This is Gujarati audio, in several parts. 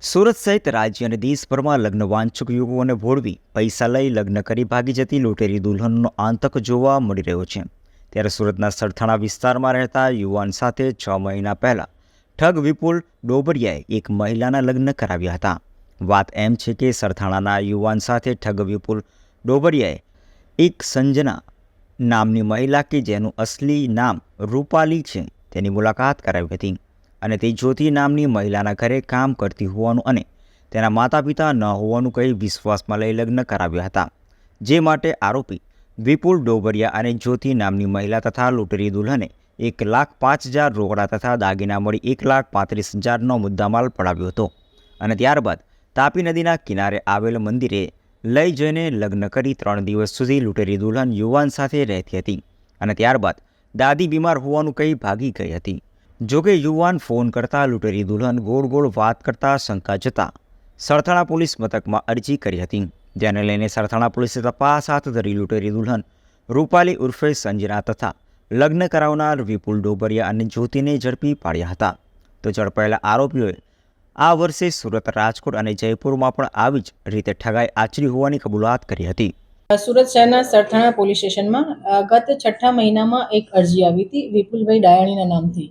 સુરત સહિત રાજ્ય અને દેશભરમાં લગ્ન વાંચક યુવકોને ભોળવી પૈસા લઈ લગ્ન કરી ભાગી જતી લૂંટેરી દુલ્હનનો આતંક જોવા મળી રહ્યો છે. ત્યારે સુરતના સરથાણા વિસ્તારમાં રહેતા યુવાન સાથે છ મહિના પહેલાં ઠગ વિપુલ ડોબરિયાએ એક મહિલાના લગ્ન કરાવ્યા હતા. વાત એમ છે કે સરથાણાના યુવાન સાથે ઠગ વિપુલ ડોબરિયાએ એક સંજના નામની મહિલા કે જેનું અસલી નામ રૂપાલી છે તેની મુલાકાત કરાવી હતી. અને તે જ્યોતિ નામની મહિલાના ઘરે કામ કરતી હોવાનું અને તેના માતા પિતા ન હોવાનું કહી વિશ્વાસમાં લઈ લગ્ન કરાવ્યા હતા. જે માટે આરોપી વિપુલ ડોબરિયા અને જ્યોતિ નામની મહિલા તથા લૂંટરી દુલ્હને એક લાખ પાંચ હજાર રોકડા તથા દાગીના મળી એક લાખ પાંત્રીસ હજારનો મુદ્દામાલ પડાવ્યો હતો અને ત્યારબાદ તાપી નદીના કિનારે આવેલ મંદિરે લઈ જઈને લગ્ન કરી ત્રણ દિવસ સુધી લૂંટેરી દુલ્હન યુવાન સાથે રહેતી હતી અને ત્યારબાદ દાદી બીમાર હોવાનું કહી ભાગી ગઈ હતી. જોકે યુવાન ફોન કરતા લૂંટેરી દુલ્હન ગોળ ગોળ વાત કરતા શંકા જતા સરથાણા પોલીસ મથકમાં અરજી કરી હતી. જેને લઈને સરથાણા પોલીસે તપાસ હાથ ધરી લૂંટેરી દુલ્હન રૂપાલી ઉર્ફે સંજના તથા લગ્ન કરાવનાર વિપુલ ડોબરિયા અને જ્યોતિને ઝડપી પાડ્યા હતા. તો ઝડપાયેલા આરોપીઓએ આ વર્ષે સુરત રાજકોટ અને જયપુરમાં પણ આવી જ રીતે ઠગાઈ આચરી હોવાની કબૂલાત કરી હતી. સુરત શહેરના સરથાણા પોલીસ સ્ટેશનમાં ગત છઠ્ઠા મહિનામાં એક અરજી આવી હતી વિપુલભાઈ ડાયાણીના નામથી.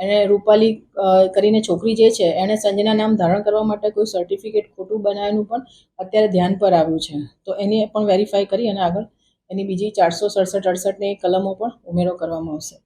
એને રૂપાલી કરીને છોકરી જે છે એણે સંજના નામ ધારણ કરવા માટે કોઈ સર્ટિફિકેટ ખોટું બનાવ્યું પણ અત્યારે ધ્યાન પર આવ્યું છે. તો એની પણ વેરીફાઈ કરી અને આગળ એની બીજી ચારસો સડસઠ અડસઠની કલમો પણ ઉમેરો કરવામાં આવશે.